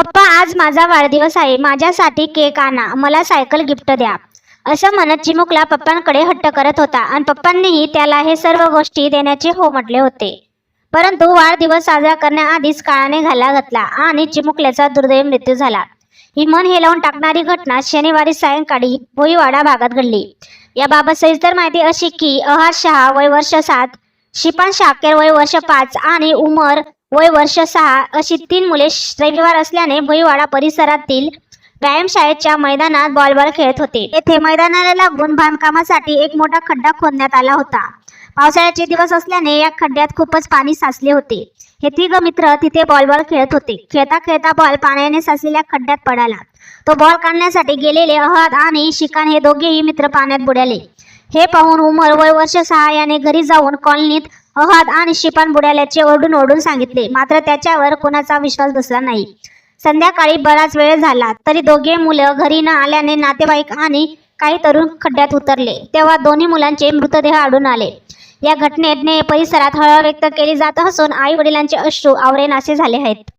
पप्पा आज माझा वाढदिवस आहे. माझ्यासाठी केक आणा. मला सायकल गिफ्ट द्या. असं म्हणत चिमुकला पप्पांकडे हट्ट करत होता आणि पप्पांनीही त्याला हे सर्व गोष्टी देण्याचे हो म्हटले होते. परंतु वाढदिवस साजरा करण्याआधीच काळाने घाला घातला आणि चिमुकल्याचा दुर्दैव मृत्यू झाला. ही मन हेलावून टाकणारी घटना शनिवारी सायंकाळी भोईवाडा भागात घडली. याबाबत सविस्तर माहिती अशी की अहाद शहा वय वर्ष सात शिपान शाकेर वय वर्ष पाच आणि उमर वय वर्ष सहा अशी तीन मुले रविवार असल्याने भुईवाडा परिसरातील व्यायामशाळेच्या मैदानात बॉलबॉल खेळत होते. येथे मैदानाला लागून बांधकामासाठी एक मोठा खड्डा खोदण्यात आला होता. पावसाळ्याचे दिवस असल्याने या खड्ड्यात खूपच पाणी साचले होते. हे तिघ मित्र तिथे बॉलबॉल खेळत होते. खेळता खेळता बॉल पाण्याने साचलेल्या खड्ड्यात पडाला. तो बॉल काढण्यासाठी गेलेले अहद आणि शिकान हे दोघेही मित्र पाण्यात बुडाले. हे पाहून उमर वय वर्ष सहा याने घरी जाऊन कॉलनीत अहद आणि शिपान बुडाल्याचे ओरडून ओरडून सांगितले. मात्र त्याच्यावर कोणाचा विश्वास बसला नाही. संध्याकाळी बराच वेळ झाला तरी दोघे मुलं घरी न आल्याने नातेवाईक आणि काही तरुण खड्ड्यात उतरले. तेव्हा दोन्ही मुलांचे मृतदेह आढळून आले. या घटनेतने परिसरात हळहळ व्यक्त केली जात असून आई वडिलांचे अश्रू आवरेनासे झाले आहेत.